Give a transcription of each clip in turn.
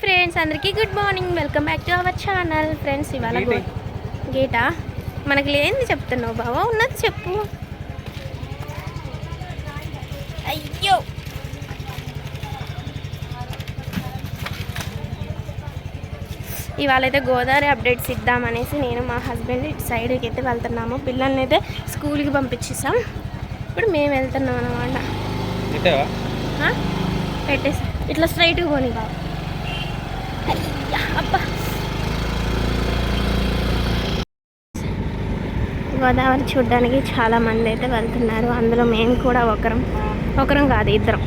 Friends అందరికీ good morning welcome back to our channel friends ఇవాళ గేటా? మనకి లేనిది చెప్తున్నావు బావా ఉన్నది చెప్పు. అయ్యో! ఇవాళ అయితే గోదావరి అప్డేట్స్ ఇద్దామనేసి నేను మా హస్బెండ్ ఇటు సైడ్కి అయితే వెళ్తున్నాము. పిల్లల్ని అయితే స్కూల్కి పంపించేసాం. ఇప్పుడు మేము వెళ్తున్నాం అనమాట? పెట్టేసా. ఇట్లా స్ట్రైట్గా పోనీ బాబు గోదావరి చూడడానికి చాలామంది అయితే వెళ్తున్నారు. అందులో మేము కూడా ఒకరం. ఒకరం కాదు ఇద్దరం.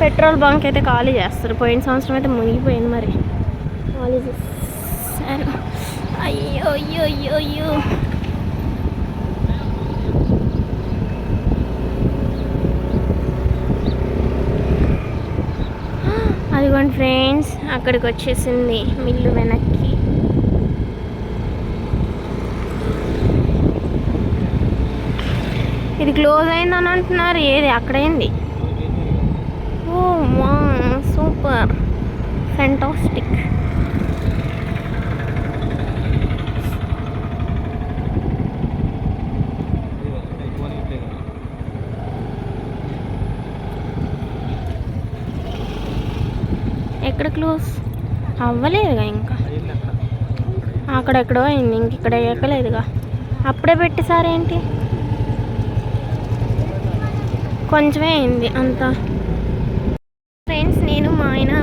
పెట్రోల్ బంక్ అయితే ఖాళీ చేస్తారు. పోయిన సంవత్సరం అయితే మునిగిపోయింది మరి. ఖాళీ చేస్తారు. అయ్యో అయ్యో అయ్యో అయ్యో. అదిగోండి ఫ్రెండ్స్ అక్కడికి వచ్చేసింది మిల్లు వెనక్కి. ఇది క్లోజ్ అయిందని అంటున్నారు ఏది అక్కడైంది? ఓ మా సూపర్ ఫెంటాస్టిక్ ఎక్కడ క్లోజ్? అవ్వలేదుగా ఇంకా. అక్కడెక్కడో అయింది ఇంక ఇక్కడ ఎక్కలేదుగా. అప్పుడే పెట్టేసారేంటి కొంచెమే అయింది అంత. ఫ్రెండ్స్ నేను మా ఆయన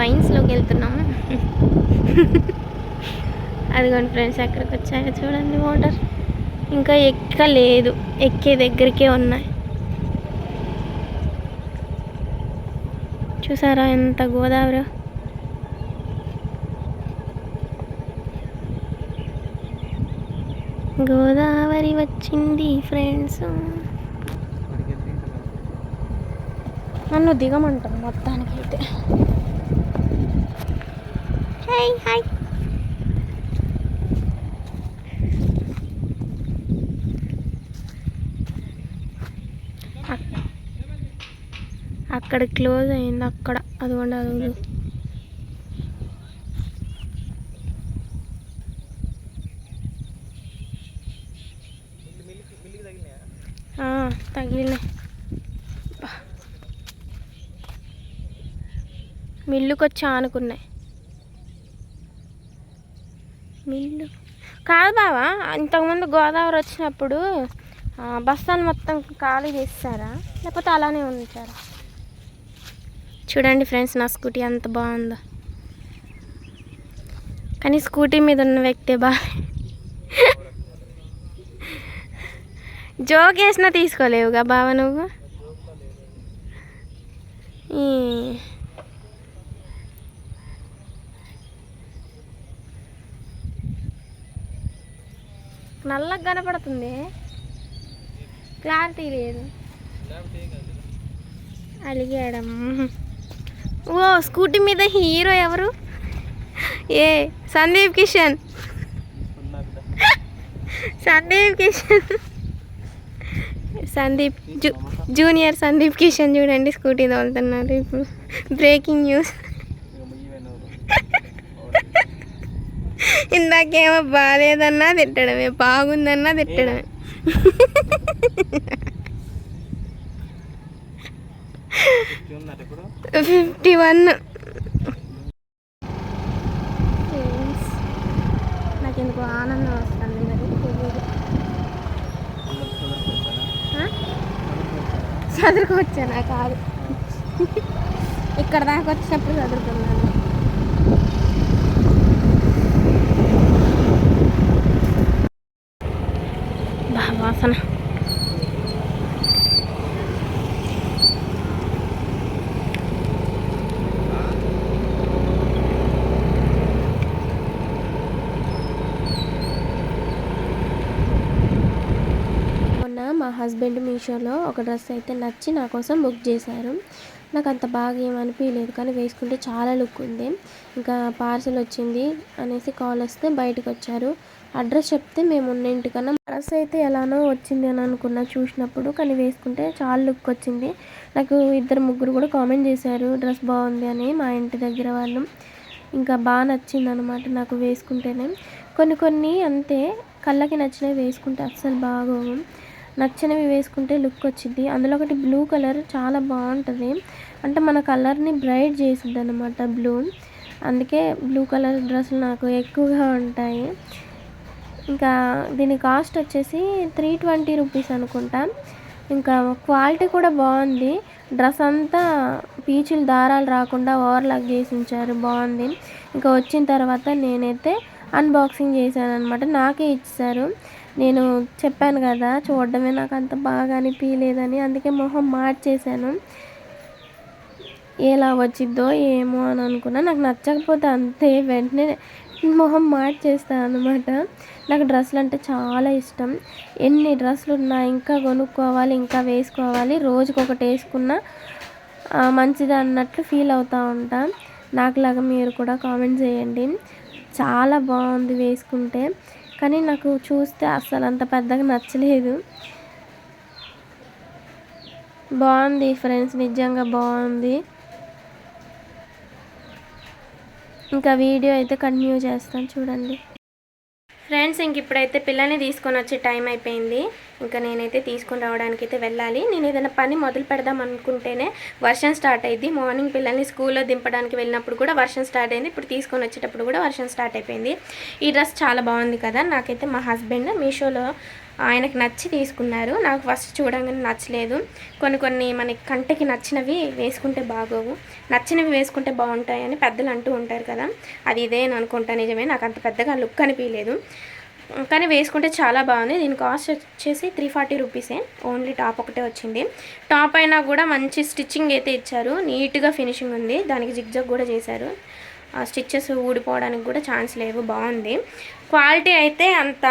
వైన్స్లోకి వెళ్తున్నాము. అదిగోండి ఫ్రెండ్స్ ఎక్కడికి వచ్చాయో చూడండి వాటర్. ఇంకా ఎక్కలేదు ఎక్కే దగ్గరికే ఉన్నాయి. చూసారా ఎంత గోదావరి? గోదావరి వచ్చింది ఫ్రెండ్స్. నన్ను దిగమంటారు మొత్తానికైతే. హాయ్ హాయ్ అక్కడ క్లోజ్ అయింది అక్కడ. అదిగోండి అది తగిలినాయి. మిల్లుకి వచ్చి ఆనుకున్నాయి. మిల్లు? కాదు బావా ఇంతకుముందు గోదావరి వచ్చినప్పుడు ఆ, బస్తాలు మొత్తం ఖాళీ చేస్తారా? లేకపోతే అలానే ఉంచారా? చూడండి ఫ్రెండ్స్ నా స్కూటీ అంత బాగుందో. కానీ స్కూటీ మీద ఉన్న వ్యక్తే బా జోక్ వేసినా తీసుకోలేవుగా బావ నువ్వు? నల్లగా కనపడుతుంది. క్లారిటీ లేదు. అలిగాడం. ఓ స్కూటీ మీద హీరో ఎవరు? ఏ సందీప్ కిషన్. సందీప్ కిషన్. సందీప్ జూ జూనియర్ సందీప్ కిషన్ చూడండి స్కూటీ తోలుతున్నారు ఇప్పుడు. Breaking news. ఇందాకేమో బాగాలేదన్నా తిట్టడమే బాగుందన్నా తిట్టడమే. Fifty one. నాకు ఎందుకు ఆనందం వస్తుంది మరి. తెలియదు కాదు. ఇక్కడ దాకా వచ్చినప్పుడు చదువుకున్నాను. బాగా వాసన మొన్న మా హస్బెండ్ మీషోలో ఒక డ్రెస్ అయితే నచ్చి నా కోసం బుక్ చేశారు. నాకు అంత బాగా ఏమనిపించలేదు కానీ వేసుకుంటే చాలా లుక్ ఉంది. ఇంకా పార్సల్ వచ్చింది అనేసి కాల్ వస్తే బయటకు వచ్చారు. అడ్రస్ చెప్తే మేము ఉన్న ఇంటికన్నా డ్రెస్ అయితే ఎలానో వచ్చింది అని అనుకున్నా చూసినప్పుడు కానీ వేసుకుంటే చాలా లుక్ వచ్చింది. నాకు ఇద్దరు ముగ్గురు కూడా కామెంట్ చేశారు డ్రెస్ బాగుంది అని మా ఇంటి దగ్గర వాళ్ళు. ఇంకా బాగా నచ్చింది అనమాట నాకు వేసుకుంటేనే. కొన్ని కొన్ని అంతే కళ్ళకి నచ్చినవి వేసుకుంటే అస్సలు బాగోవు. నచ్చినవి వేసుకుంటే లుక్ వచ్చింది అందులో ఒకటి బ్లూ కలర్ చాలా బాగుంటుంది. అంటే మన కలర్ని బ్రైట్ చేసిద్ది అనమాట బ్లూ అందుకే బ్లూ కలర్ డ్రెస్సులు నాకు ఎక్కువగా ఉంటాయి. ఇంకా దీని కాస్ట్ వచ్చేసి త్రీ ట్వంటీ రూపీస్ అనుకుంటా. ఇంకా క్వాలిటీ కూడా బాగుంది. డ్రెస్ అంతా పీచులు దారాలు రాకుండా ఓవర్లాక్ చేసి ఉంచారు బాగుంది. ఇంకా వచ్చిన తర్వాత నేనైతే అన్బాక్సింగ్ చేశాను అనమాట నాకే ఇచ్చారు. నేను చెప్పాను కదా చూడడమే నాకు అంత బాగా అనిపించలేదని అందుకే మొహం మార్చేశాను. ఎలా వచ్చిద్దో ఏమో అని అనుకున్నా. నాకు నచ్చకపోతే అంతే వెంటనే మొహం మార్చేస్తాను అనమాట నాకు డ్రెస్సులు అంటే చాలా ఇష్టం. ఎన్ని డ్రెస్సులు ఉన్నా ఇంకా కొనుక్కోవాలి ఇంకా వేసుకోవాలి. రోజుకి ఒకటి వేసుకున్నా మంచిది అన్నట్లు ఫీల్ అవుతూ ఉంటా. నాకులాగా మీరు కూడా కామెంట్ చేయండి. చాలా బాగుంది వేసుకుంటే. కానీ నాకు చూస్తే అస్సలు అంత పెద్దగా నచ్చలేదు. బాగుంది ఫ్రెండ్స్ నిజంగా బాగుంది. ఇంకా వీడియో అయితే కంటిన్యూ చేస్తాను చూడండి. ఫ్రెండ్స్ ఇంక ఇప్పుడైతే పిల్లల్ని తీసుకొని వచ్చే టైం అయిపోయింది. ఇంకా నేనైతే తీసుకొని రావడానికి అయితే వెళ్ళాలి. నేను ఏదైనా పని మొదలు పెడదాం అనుకుంటేనే వర్షం స్టార్ట్ అయింది మార్నింగ్ పిల్లల్ని స్కూల్లో దింపడానికి వెళ్ళినప్పుడు కూడా వర్షం స్టార్ట్ అయింది. ఇప్పుడు తీసుకొని వచ్చేటప్పుడు కూడా వర్షం స్టార్ట్ అయిపోయింది. ఈ డ్రెస్ చాలా బాగుంది కదా. నాకైతే మా హస్బెండ్ మీషోలో ఆయనకు నచ్చి తీసుకున్నారు. నాకు ఫస్ట్ చూడంగానే నచ్చలేదు. కొన్ని కొన్ని మనకి కంటికి నచ్చినవి వేసుకుంటే బాగోవు. నచ్చినవి వేసుకుంటే బాగుంటాయని పెద్దలు అంటూ ఉంటారు కదా. అది ఇదే అనుకుంటా నిజమే. నాకు అంత పెద్దగా లుక్ అనిపించలేదు. కానీ వేసుకుంటే చాలా బాగుంది. దీని కాస్ట్ వచ్చేసి త్రీ ఫార్టీ రూపీసే ఓన్లీ టాప్ ఒకటే వచ్చింది. టాప్ అయినా కూడా మంచి స్టిచ్చింగ్ అయితే ఇచ్చారు. నీట్గా ఫినిషింగ్ ఉంది. దానికి జిగ్జాగ్ కూడా చేశారు. ఆ స్టిచ్చెస్ ఊడిపోవడానికి కూడా ఛాన్స్ లేవు. బాగుంది. క్వాలిటీ అయితే అంత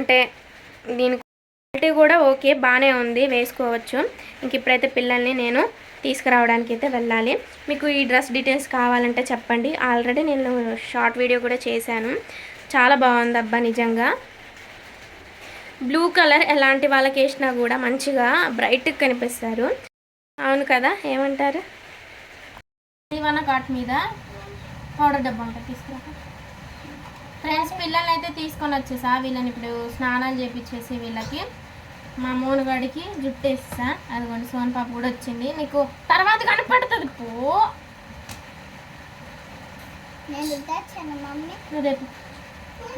అంటే దీని క్వాలిటీ కూడా ఓకే బాగానే ఉంది. వేసుకోవచ్చు. ఇంక ఇప్పుడైతే పిల్లల్ని నేను తీసుకురావడానికి అయితే వెళ్ళాలి. మీకు ఈ డ్రెస్ డీటెయిల్స్ కావాలంటే చెప్పండి. ఆల్రెడీ నేను షార్ట్ వీడియో కూడా చేశాను. చాలా బాగుంది అబ్బా నిజంగా. బ్లూ కలర్ ఎలాంటి వాళ్ళకి వేసినా కూడా మంచిగా బ్రైట్గా కనిపిస్తారు. అవును కదా ఏమంటారు? దీవానా కాట్ మీద పౌడర్ డబ్బా ఉంటుంది తీసుకురా. ఫ్రెండ్స్ పిల్లల్ని అయితే తీసుకొని వచ్చేసా. వీళ్ళని ఇప్పుడు స్నానాలు చేపించేసి వీళ్ళకి మా మూనుగాడికి జుట్టు వేస్తా అదిగోండి సోన్ పాప కూడా వచ్చింది. నీకు తర్వాత కనపడుతుంది పో. నేను మమ్మీ? రేపు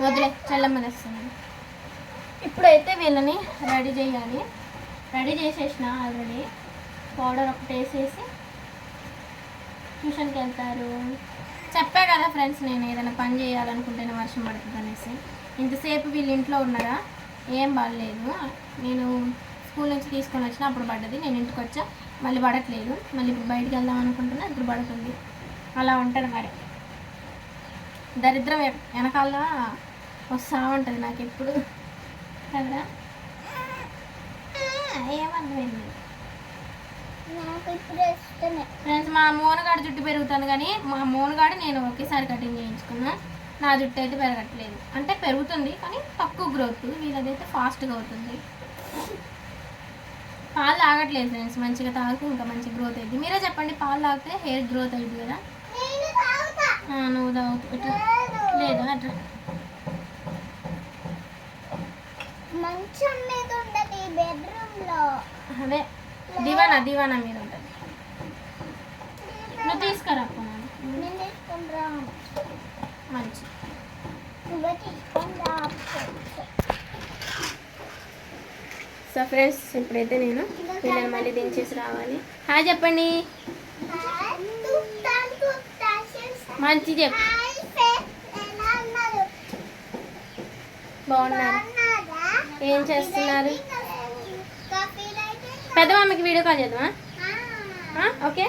వదిలే చెల్లమ్మ ఇప్పుడైతే వీళ్ళని రెడీ చేయాలి. రెడీ చేసేసిన ఆల్రెడీ. పౌడర్ ఒకటి వేసేసి ట్యూషన్కి వెళ్తారు. చెప్పా కదా ఫ్రెండ్స్ నేను ఏదైనా పని చేయాలనుకుంటేనే వర్షం పడుతుంది అనేసి. ఇంతసేపు వీళ్ళు ఇంట్లో ఉన్నారా? ఏం బాగలేదు నేను స్కూల్ నుంచి తీసుకొని వచ్చిన అప్పుడు పడ్డది. నేను ఇంటికి వచ్చా మళ్ళీ పడట్లేదు. మళ్ళీ ఇప్పుడు బయటికి వెళ్దాం అనుకుంటున్నా ఇప్పుడు పడుతుంది. అలా ఉంటుంది మరి. దరిద్రం వెనకాల వస్తూ ఉంటుంది నాకు ఎప్పుడు కదా? ఏమర్థమైంది? ఫ్రెండ్స్ మా మోనగాడు జుట్టు పెరుగుతుంది కానీ మా మోనగాడు నేను ఒకేసారి కటింగ్ చేయించుకున్నా. నా జుట్టు అయితే పెరగట్లేదు. అంటే పెరుగుతుంది కానీ తక్కువ గ్రోత్ వీళ్ళదైతే ఫాస్ట్గా అవుతుంది. పాలు తాగట్లేదు ఫ్రెండ్స్ మంచిగా తాగితే ఇంకా మంచి గ్రోత్ అయింది. మీరే చెప్పండి పాలు తాగితే హెయిర్ గ్రోత్ అయింది కదా? నువ్వు తాగు ఇట్లా లేదా అట్లా. మంచం మీద ఉండదు అదే దివానా దివానా మీద ఉంటుంది. నువ్వు తీసుకురా. నేను మంచి. నువ్వే తీసుకొని రా సో ఫ్రెండ్స్ ఇప్పుడైతే నేను పిల్లలు మళ్ళీ దించేసి రావాలి. హాయ్ చెప్పండి. మంచి చెప్పు బాగున్నారు? ఏం చేస్తున్నారు? పెద్ద మమ్మీకి వీడియో కాల్ చేద్దామా? ఓకే.